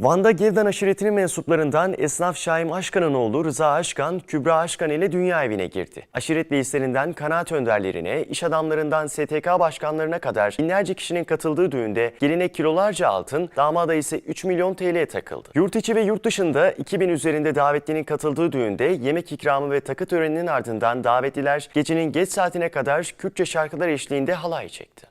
Van'da Gevdan aşiretinin mensuplarından esnaf Şahin Aşkan'ın oğlu Rıza Aşkan, Kübra Aşkan ile dünya evine girdi. Aşiret reislerinden kanaat önderlerine, iş adamlarından STK başkanlarına kadar binlerce kişinin katıldığı düğünde geline kilolarca altın, damada ise 3 milyon TL takıldı. Yurt içi ve yurt dışında 2000 üzerinde davetlinin katıldığı düğünde yemek ikramı ve takı töreninin ardından davetliler gecenin geç saatine kadar Kürtçe şarkılar eşliğinde halay çekti.